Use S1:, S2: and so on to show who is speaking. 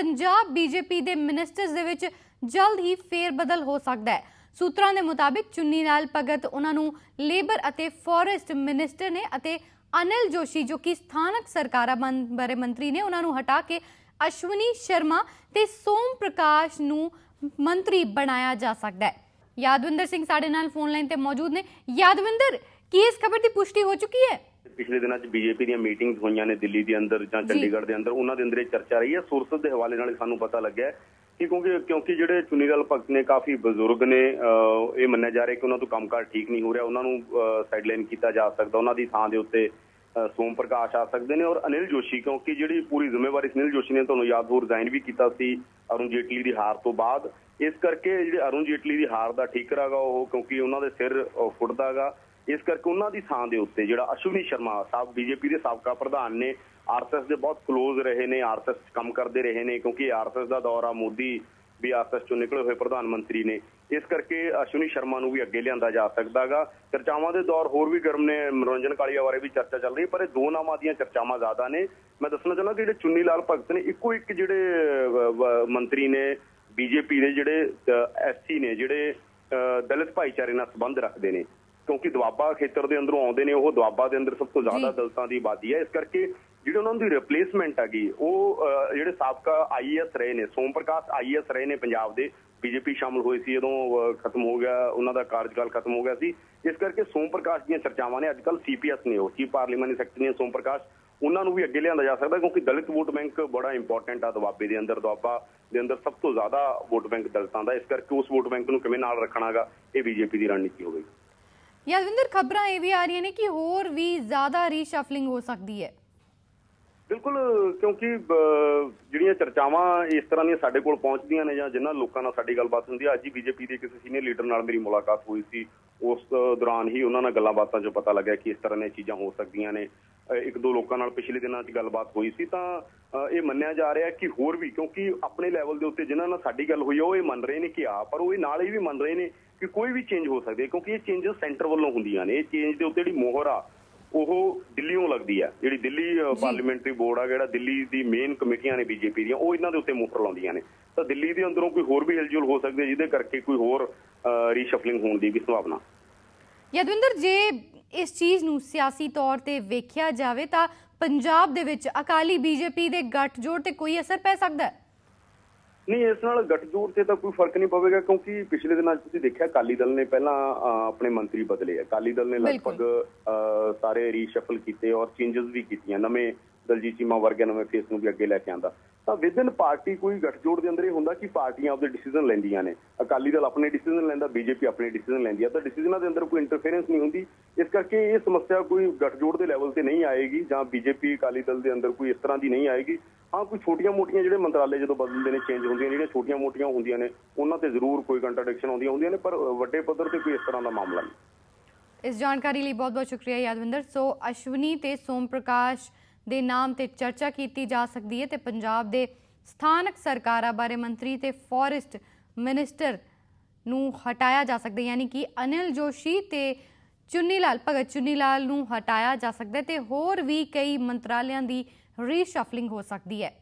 S1: Punjab BJP ਦੇ ministers ਦੇ ਵਿੱਚ ਜਲਦ ਹੀ ਫੇਰ ਬਦਲ ਹੋ ਸਕਦਾ ਹੈ। ਸੂਤਰਾਂ ਦੇ ਮੁਤਾਬਿਕ ਚੁੰਨੀ ਲਾਲ ਭਗਤ ਉਹਨਾਂ ਨੂੰ ਲੇਬਰ ਅਤੇ ਫੋਰੈਸਟ ਮਿਨਿਸਟਰ ਨੇ ਅਤੇ ਅਨਿਲ ਜੋਸ਼ੀ, ਜੋ ਕਿ ਸਥਾਨਕ ਸਰਕਾਰਾਂ ਬੰ- ਬਾਰੇ ਮੰਤਰੀ ਨੇ, ਉਹਨਾਂ ਨੂੰ ਹਟਾ ਕੇ ਅਸ਼ਵਨੀ ਸ਼ਰਮਾ ਤੇ ਸੋਮ ਪ੍ਰਕਾਸ਼ ਨੂੰ ਮੰਤਰੀ ਬਣਾਇਆ ਜਾ ਸਕਦਾ ਹੈ। ਯਾਦਵਿੰਦਰ ਸਿੰਘ ਸਾਡੇ ਨਾਲ ਫੋਨ ਲਾਈਨ ਤੇ ਮੌਜੂਦ ਨੇ। ਯਾਦਵਿੰਦਰ ਕੀ ਇਸ ਖਬਰ ਦੀ ਪੁਸ਼ਟੀ ਹੋ ਚੁੱਕੀ ਹੈ?
S2: ਪਿਛਲੇ ਦਿਨਾਂ 'ਚ ਬੀਜੇਪੀ ਦੀਆਂ ਮੀਟਿੰਗਸ ਹੋਈਆਂ ਨੇ ਦਿੱਲੀ ਦੇ ਅੰਦਰ ਜਾਂ। ਚੰਡੀਗੜ੍ਹ ਦੇ ਅੰਦਰ ਉਹਨਾਂ ਦੇ ਅੰਦਰ ਇਹ ਚਰਚਾ ਰਹੀ ਹੈ। ਸੋਰਸਸ ਦੇ ਹਵਾਲੇ ਨਾਲ ਸਾਨੂੰ ਪਤਾ ਲੱਗਿਆ ਕਿ ਕਿਉਂਕਿ ਕਿਉਂਕਿ ਜਿਹੜੇ ਚੁਨੀਲਾਲ ਭਗਤ ਨੇ ਕਾਫੀ ਬਜ਼ੁਰਗ ਨੇ ਇਹ ਮੰਨਿਆ ਜਾ ਰਿਹਾ ਕਿ ਉਹਨਾਂ ਤੋਂ ਕੰਮਕਾਰ ਠੀਕ ਨਹੀਂ ਹੋ ਰਿਹਾ। ਉਹਨਾਂ ਨੂੰ ਸਾਈਡਲਾਈਨ ਕੀਤਾ ਜਾ ਸਕਦਾ ਉਹਨਾਂ ਦੀ ਥਾਂ ਦੇ ਉੱਤੇ ਸੋਮ ਪ੍ਰਕਾਸ਼ ਆ ਸਕਦੇ ਨੇ ਔਰ ਅਨਿਲ ਜੋਸ਼ੀ ਕਿਉਂਕਿ ਜਿਹੜੀ ਪੂਰੀ ਜ਼ਿੰਮੇਵਾਰੀ ਅਨਿਲ ਜੋਸ਼ੀ ਨੇ ਤੁਹਾਨੂੰ ਯਾਦ ਹੋ ਰਿਜ਼ਾਈਨ ਵੀ ਕੀਤਾ ਸੀ ਅਰੁਣ ਜੇਟਲੀ ਦੀ ਹਾਰ ਤੋਂ ਬਾਅਦ। ਇਸ ਕਰਕੇ ਜਿਹੜੇ ਅਰੁਣ ਜੇਟਲੀ ਦੀ ਹਾਰ ਦਾ ਠੀਕਰਾ ਗਾ ਉਹ ਕਿਉਂਕਿ ਉਹਨਾਂ ਦੇ ਸਿਰ ਫੁੱਟਦਾਗਾ। ਇਸ ਕਰਕੇ ਉਹਨਾਂ ਦੀ ਥਾਂ ਦੇ ਉੱਤੇ ਜਿਹੜਾ ਅਸ਼ਵਨੀ ਸ਼ਰਮਾ ਸਾਹਿਬ ਬੀਜੇਪੀ ਦੇ ਸਾਬਕਾ ਪ੍ਰਧਾਨ ਨੇ ਆਰਐਸਐਸ ਦੇ ਬਹੁਤ ਕਲੋਜ਼ ਰਹੇ ਨੇ ਆਰਐਸਐਸ 'ਚ ਕੰਮ ਕਰਦੇ ਰਹੇ ਨੇ ਕਿਉਂਕਿ ਆਰਐਸਐਸ ਦਾ ਦੌਰ ਆ ਮੋਦੀ ਵੀ ਆਰਐਸਐਸ ਚੋਂ ਨਿਕਲੇ ਹੋਏ ਪ੍ਰਧਾਨ ਮੰਤਰੀ ਨੇ। ਇਸ ਕਰਕੇ ਅਸ਼ਵਨੀ ਸ਼ਰਮਾ ਨੂੰ ਵੀ ਅੱਗੇ ਲਿਆਂਦਾ ਜਾ ਸਕਦਾਗਾ ਚਰਚਾਵਾਂ ਦੇ ਦੌਰ ਹੋਰ ਵੀ ਗਰਮ ਨੇ ਮਨੋਰੰਜਨ ਕਾਲੀਆ ਬਾਰੇ ਵੀ ਚਰਚਾ ਚੱਲ ਰਹੀ ਹੈ ਪਰ ਇਹ ਦੋ ਨਾਮਾਂ ਦੀਆਂ ਚਰਚਾਵਾਂ ਜ਼ਿਆਦਾ ਨੇ। ਮੈਂ ਦੱਸਣਾ ਚਾਹੁੰਦਾ ਕਿ ਜਿਹੜੇ ਚੁੰਨੀ ਲਾਲ ਭਗਤ ਨੇ ਇੱਕੋ ਇੱਕ ਜਿਹੜੇ ਅਹ, ਵ- ਮੰਤਰੀ ਨੇ ਬੀਜੇਪੀ ਦੇ ਜਿਹੜੇ ਐਸਸੀ ਨੇ ਜਿਹੜੇ ਅਹ, ਦਲਿਤ ਭਾਈਚਾਰੇ ਨਾਲ ਸੰਬੰਧ ਰੱਖਦੇ ਨੇ। ਕਿਉਂਕਿ ਦੁਆਬਾ ਖੇਤਰ ਦੇ ਅੰਦਰੋਂ ਆਉਂਦੇ ਨੇ ਉਹ ਦੁਆਬਾ ਦੇ ਅੰਦਰ ਸਭ ਤੋਂ ਜ਼ਿਆਦਾ। ਦਲਿਤਾਂ ਦੀ ਆਬਾਦੀ ਹੈ। ਇਸ ਕਰਕੇ ਜਿਹੜੇ ਉਹਨਾਂ ਦੀ ਰਿਪਲੇਸਮੈਂਟ ਹੈਗੀ ਉਹ ਜਿਹੜੇ ਸਾਬਕਾ ਆਈਐਸ ਰਹੇ ਨੇ ਸੋਮ ਪ੍ਰਕਾਸ਼ ਆਈਐਸ ਰਹੇ ਨੇ ਪੰਜਾਬ ਦੇ। ਬੀਜੇਪੀ ਸ਼ਾਮਲ ਹੋਈ ਸੀ ਜਦੋਂ ਖਤਮ ਹੋ ਗਿਆ ਉਹਨਾਂ ਦਾ ਕਾਰਜਕਾਲ ਖਤਮ ਹੋ ਗਿਆ ਸੀ। ਇਸ ਕਰਕੇ ਸੋਮ ਪ੍ਰਕਾਸ਼ ਦੀਆਂ ਚਰਚਾਵਾਂ ਨੇ ਅੱਜਕੱਲ ਸੀਪੀਐਸ ਨੇ ਉਹ ਚੀਫ ਪਾਰਲੀਮੈਂਟਰੀ ਸੈਕਟਰੀ ਨੇ ਸੋਮ ਪ੍ਰਕਾਸ਼ ਉਹਨਾਂ ਨੂੰ ਵੀ ਅੱਗੇ ਲਿਆਂਦਾ ਜਾ ਸਕਦਾ ਕਿਉਂਕਿ ਦਲਿਤ ਵੋਟ ਬੈਂਕ ਬੜਾ ਇੰਪੋਰਟੈਂਟ ਆ ਦੁਆਬੇ ਦੇ ਅੰਦਰ ਦੁਆਬਾ ਦੇ ਅੰਦਰ ਸਭ ਤੋਂ ਜ਼ਿਆਦਾ ਵੋਟ ਬੈਂਕ ਦਲਿਤਾਂ ਦਾ। ਇਸ ਕਰਕੇ ਉਸ ਵੋਟ ਬੈਂਕ ਨੂੰ ਕਿਵੇਂ ਨਾਲ ਰੱਖਣਾਗਾ ਇਹ ਬੀਜੇਪੀ ਦੀ ਰਣਨੀਤੀ ਹੋਵੇਗੀ
S1: ਯਾਦਵਿੰਦਰ ਖਬਰਾਂ ਇਹ ਵੀ ਆ ਰਹੀਆਂ ਨੇ ਕਿ ਹੋਰ ਵੀ ਜ਼ਿਆਦਾ ਰੀਸ਼ਫਲਿੰਗ ਹੋ ਸਕਦੀ ਹੈ।
S2: ਬਿਲਕੁਲ, ਕਿਉਂਕਿ ਜਿਹੜੀਆਂ ਚਰਚਾਵਾਂ ਇਸ ਤਰ੍ਹਾਂ ਦੀਆਂ ਸਾਡੇ ਕੋਲ ਪਹੁੰਚਦੀਆਂ ਨੇ ਜਾਂ ਜਿਨ੍ਹਾਂ ਲੋਕਾਂ ਨਾਲ ਸਾਡੀ ਗੱਲਬਾਤ ਹੁੰਦੀ ਹੈ, ਅੱਜ ਹੀ ਬੀਜੇਪੀ ਦੇ ਕਿਸੇ ਸੀਨੀਅਰ ਲੀਡਰ ਨਾਲ ਮੇਰੀ ਮੁਲਾਕਾਤ ਹੋਈ ਸੀ। ਉਸ ਦੌਰਾਨ ਹੀ ਉਹਨਾਂ ਨਾਲ ਗੱਲਾਂ ਬਾਤਾਂ 'ਚੋਂ ਪਤਾ ਲੱਗਿਆ ਕਿ ਇਸ ਤਰ੍ਹਾਂ ਦੀਆਂ ਚੀਜ਼ਾਂ ਹੋ ਸਕਦੀਆਂ ਨੇ। ਇੱਕ ਦੋ ਲੋਕਾਂ ਨਾਲ ਪਿਛਲੇ ਦਿਨਾਂ 'ਚ ਗੱਲਬਾਤ ਹੋਈ ਸੀ ਤਾਂ ਇਹ ਮੰਨਿਆ ਜਾ ਰਿਹਾ ਕਿ ਹੋਰ ਵੀ ਕਿਉਂਕਿ ਆਪਣੇ ਲੈਵਲ ਦੇ ਉੱਤੇ ਜਿਨ੍ਹਾਂ ਨਾਲ ਸਾਡੀ ਗੱਲ ਹੋਈ ਉਹ ਇਹ ਮੰਨ ਰਹੇ ਨੇ ਕਿ ਆ ਪਰ ਉਹ ਇਹ ਨਾਲ ਹੀ ਵੀ ਮੰਨ ਰਹੇ ਨੇ ਕਿ ਕੋਈ ਵੀ ਚੇਂਜ ਹੋ ਸਕਦੀ ਹੈ ਕਿਉਂਕਿ ਇਹ ਚੇਂਜਸ ਸੈਂਟਰ ਵੱਲੋਂ ਹੁੰਦੀਆਂ ਨੇ। ਇਹ ਚੇਂਜ ਦੇ ਉੱਤੇ ਜਿਹੜੀ ਮੋਹਰ ਆ ਉਹ ਦਿੱਲੀੋਂ ਲੱਗਦੀ ਹੈ ਜਿਹੜੀ ਦਿੱਲੀ। ਪਾਰਲੀਮੈਂਟਰੀ ਬੋਰਡ ਆ ਜਿਹੜਾ ਦਿੱਲੀ ਦੀ ਮੇਨ ਕਮੇਟੀਆਂ ਨੇ ਬੀਜੇਪੀ ਦੀਆਂ ਉਹ ਇਹਨਾਂ ਦੇ ਉੱਤੇ ਮੋਹਰ ਲਾਉਂਦੀਆਂ ਨੇ। ਤਾਂ ਦਿੱਲੀ ਦੇ ਅੰਦਰੋਂ ਕੋਈ ਹੋਰ ਵੀ ਹਿਲਜੁਲ ਹੋ ਸਕਦੀ ਹੈ ਜਿਹਦੇ ਕਰਕੇ ਕੋਈ ਹੋਰ ਰੀਸ਼ਫਲਿੰਗ ਹੋਣ ਦੀ ਵੀ ਸੰਭਾਵਨਾ।
S1: ਯਦਵਿੰਦਰ ਜੇ ਇਸ ਚੀਜ਼ ਨੂੰ ਸਿਆਸੀ ਤੌਰ ਤੇ ਵੇਖਿਆ ਜਾਵੇ ਤਾਂ ਪੰਜਾਬ ਦੇ ਵਿੱਚ ਅਕਾਲੀ ਬੀਜੇਪੀ ਦੇ ਗੱਠਜੋੜ ਤੇ ਕੋਈ ਅਸਰ ਪੈ ਸਕਦਾ ਹੈ
S2: ਨਹੀਂ ਇਸ ਨਾਲ ਗੱਠਜੋੜ ਤੇ ਤਾਂ ਕੋਈ ਫ਼ਰਕ ਨਹੀਂ ਪਵੇਗਾ ਕਿਉਂਕਿ ਪਿਛਲੇ ਦਿਨਾਂ ਤੁਸੀਂ ਦੇਖਿਆ ਅਕਾਲੀ ਦਲ ਨੇ ਪਹਿਲਾਂ ਆਪਣੇ ਮੰਤਰੀ ਬਦਲੇ ਆ ਅਕਾਲੀ ਦਲ ਨੇ। ਲਗਭਗ ਸਾਰੇ ਰੀਸ਼ਫਲ ਕੀਤੇ ਔਰ ਚੇਂਜਸ ਵੀ ਕੀਤੀਆਂ ਨਵੇਂ ਦਲਜੀਤ ਚੀਮਾ ਵਰਗੇ ਨਵੇਂ ਫੇਸ ਨੂੰ ਵੀ ਅੱਗੇ ਲੈ ਕੇ ਆਂਦਾ। ਤਾਂ ਵਿਦਨ ਪਾਰਟੀ ਕੋਈ ਗੱਠਜੋੜ ਦੇ ਅੰਦਰ ਇਹ ਹੁੰਦਾ ਕਿ ਪਾਰਟੀਆਂ ਆਪਦੇ ਡਿਸੀਜਨ ਲੈਂਦੀਆਂ ਨੇ। ਅਕਾਲੀ ਦਲ ਆਪਣੇ ਡਿਸੀਜਨ ਲੈਂਦਾ, ਬੀਜੇਪੀ ਆਪਣੇ ਡਿਸੀਜਨ ਲੈਂਦੀ ਆ। ਤਾਂ ਡਿਸੀਜਨਾਂ ਦੇ ਅੰਦਰ ਕੋਈ ਇੰਟਰਫੇਰੈਂਸ ਨਹੀਂ ਹੁੰਦੀ। ਇਸ ਕਰਕੇ ਇਹ ਸਮੱਸਿਆ ਕੋਈ ਗੱਠਜੋੜ ਦੇ ਲੈਵਲ ਤੇ ਨਹੀਂ ਆਏਗੀ ਜਾਂ ਬੀਜੇਪੀ, ਅਕਾਲੀ ਦਲ ਦੇ ਅੰਦਰ ਕੋਈ ਇਸ ਤਰ੍ਹਾਂ ਦੀ ਨਹੀਂ ਆਏਗੀ। ਹਾਂ, ਕੋਈ ਛੋਟੀਆਂ-ਮੋਟੀਆਂ ਜਿਹੜੇ ਮੰਤਰਾਲੇ ਜਦੋਂ ਬਦਲਦੇ ਨੇ ਚੇਂਜ ਹੁੰਦੀਆਂ ਜਿਹੜੀਆਂ ਛੋਟੀਆਂ-ਮੋਟੀਆਂ ਹੁੰਦੀਆਂ ਨੇ, ਉਹਨਾਂ ਤੇ ਜ਼ਰੂਰ ਕੋਈ ਕੰਟਰਡਿਕਸ਼ਨ ਆਉਂਦੀਆਂ ਹੁੰਦੀਆਂ ਨੇ, ਪਰ ਵੱਡੇ ਪੱਧਰ ਤੇ ਕੋਈ ਇਸ ਤਰ੍ਹਾਂ ਦਾ ਮਾਮਲਾ ਨਹੀਂ।
S1: ਇਸ ਜਾਣਕਾਰੀ ਲਈ ਬਹੁਤ-ਬਹੁਤ ਸ਼ੁਕਰੀਆ ਯਾਦਵਿੰਦਰ। ਸੋ ਅਸ਼ਵਨੀ ਤੇ ਸੋਮ ਪ੍ਰਕਾਸ਼ ਦੇ ਨਾਮ ਤੇ ਚਰਚਾ ਕੀਤੀ ਜਾ ਸਕਦੀ ਹੈ ਤੇ ਪੰਜਾਬ ਦੇ ਸਥਾਨਕ ਸਰਕਾਰਾਂ ਬਾਰੇ ਮੰਤਰੀ ਤੇ ਫੋਰੈਸਟ ਮਿਨਿਸਟਰ ਨੂੰ ਹਟਾਇਆ ਜਾ ਸਕਦਾ ਯਾਨੀ ਕਿ ਅਨਿਲ ਜੋਸ਼ੀ ਤੇ ਚੁੰਨੀ ਲਾਲ ਭਗਤ ਚੁੰਨੀ ਲਾਲ ਨੂੰ ਹਟਾਇਆ ਜਾ ਸਕਦਾ ਹੈ ਤੇ ਹੋਰ ਵੀ ਕਈ ਮੰਤਰਾਲਿਆਂ ਦੀ ਰੀਸ਼ਫਲਿੰਗ ਹੋ ਸਕਦੀ ਹੈ।